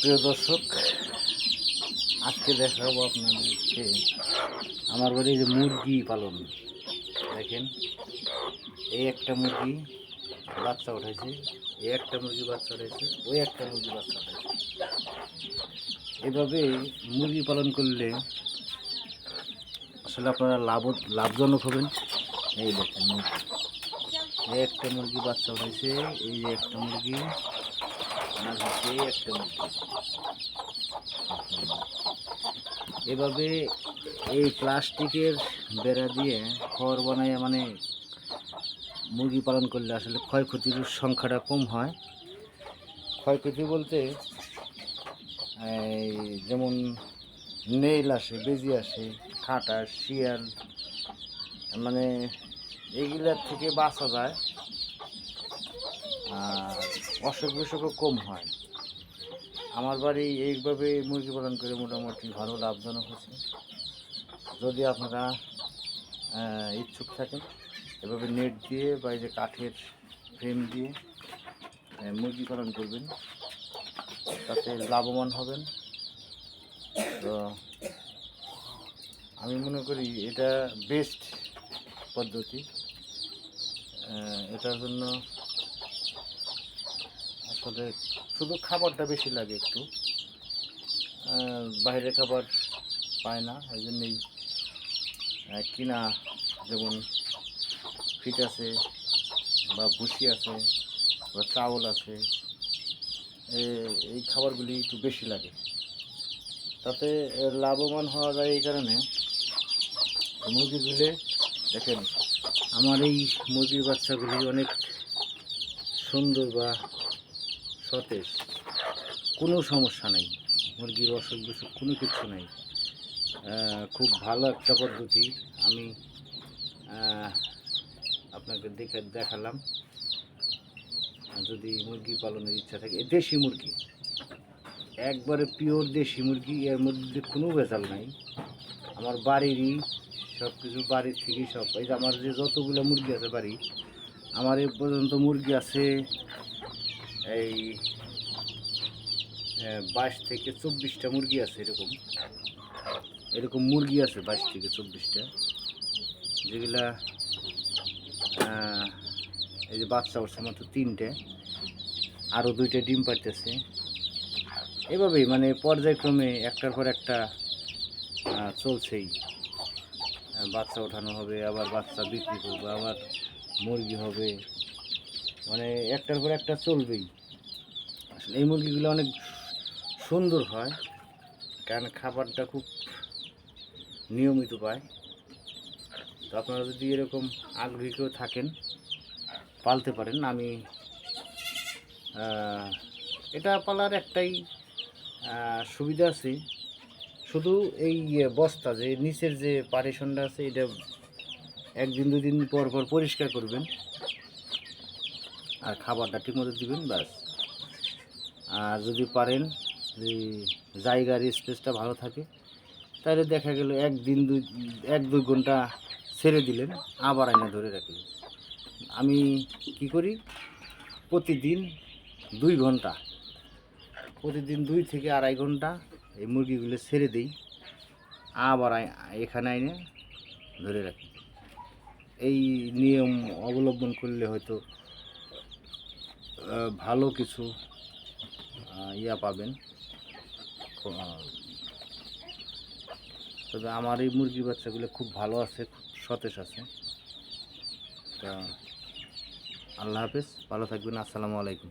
প্রিয় দর্শক, আজকে দেখাবো আপনাদেরকে আমার বাড়ি যে মুরগি পালন। দেখেন, এই একটা মুরগি বাচ্চা উঠেছে, এই একটা মুরগি বাচ্চা উঠেছে, ওই একটা মুরগি বাচ্চা উঠেছে। এভাবে মুরগি পালন করলে আসলে আপনারা লাভ লাভজনক হবেন। এই দেখেন মুরগি। এই একটা মুরগি বাচ্চা উঠেছে, এই যে একটা মুরগি। একটা এভাবে এই প্লাস্টিকের বেড়া দিয়ে খড় বানায় মানে মুরগি পালন করলে আসলে ক্ষয়ক্ষতির সংখ্যাটা কম হয়। ক্ষয়ক্ষতি বলতে যেমন নেইল আসে, বেজি আসে, খাটা শিয়াল মানে এইগুলার থেকে বাঁচা যায়। আর অসুখ বিসুখও কম হয়। আমার বাড়ি এইভাবে মুরগি পালন করে মোটামুটি ভালো লাভজনক হচ্ছে যদি আপনারা ইচ্ছুক থাকেন, এভাবে নেট দিয়ে বা এই যে কাঠের ফ্রেম দিয়ে মুরগি পালন করবেন, তাতে লাভবান হবেন। তো আমি মনে করি এটা বেস্ট পদ্ধতি। এটার জন্য আসলে শুধু খাবারটা বেশি লাগে একটু। আহ, বাইরের খাবার পায় না এই জন্যই কিনা যেমন ফিট আছে বা ভুসি আছে বা চাউল আছে এই খাবারগুলি একটু বেশি লাগে। তাতে লাভবান হওয়া যায় এই কারণে মুরগিগুলি দেখেন আমার এই মুরগির বাচ্চাগুলি অনেক সুন্দর বা সতেজ, কোনো সমস্যা নেই। মুরগির অসুখ বিসুখ কোনো কিছু নেই। খুব ভালো একটা পদ্ধতি আমি আপনাকে দেখে দেখালাম। যদি মুরগি পালনের ইচ্ছা থাকে দেশি মুরগি। একবারে পিওর দেশি মুরগি, এর মধ্যে কোনো ভেজাল নাই। আমার বাড়িরই সব কিছু বাড়ির থেকেই সব এই যে আমার যে যতগুলো মুরগি আছে বাড়ি, আমার এ পর্যন্ত মুরগি আছে এই বাইশ থেকে চব্বিশটা মুরগি আছে এরকম। এরকম মুরগি আছে বাইশ থেকে চব্বিশটা। যেগুলা এই যে বাচ্চা উঠছে মাত্র তিনটে। আরও দুইটা ডিম পাইতেছে এভাবেই মানে পর্যায়ক্রমে একটার পর একটা চলছেই। বাচ্চা ওঠানো হবে, আবার বাচ্চা বিক্রি করব, আবার মুরগি হবে। মানে একটার পর একটা চলবেই। আসলে এই মুরগিগুলো অনেক সুন্দর হয়, কারণ খাবারটা খুব নিয়মিত পায়। তো আপনারা যদি এরকম আগ্রহী কেউ থাকেন, পালতে পারেন। আমি এটা পালার একটাই সুবিধা আছে। শুধু এই ইয়ে বস্তা যে, নিচের যে পারেশনটা আছে, এটা একদিন দুদিন পর পর পরিষ্কার করবেন। আর খাবারটা ঠিকমতো দিবেন, ব্যাস। আর যদি পারেন যে জায়গার স্পেসটা ভালো থাকে, তাহলে দেখা গেল একদিন দুই, এক দুই ঘণ্টা ছেড়ে দিলেন, আবার আয়না ধরে রাখলেন। আমি কি করি? প্রতিদিন দুই ঘণ্টা, প্রতিদিন দুই থেকে আড়াই ঘণ্টা এই মুরগিগুলো ছেড়ে দিই, আবার এখানে আইনে ধরে রাখি। এই নিয়ম অবলম্বন করলে হয়তো ভালো কিছু ইয়া পাবেন। তবে আমার এই মুরগি বাচ্চাগুলো খুব ভালো আছে, খুব সতেজ আছে। তা আল্লাহ হাফেজ, ভালো থাকবেন, আসসালামু আলাইকুম।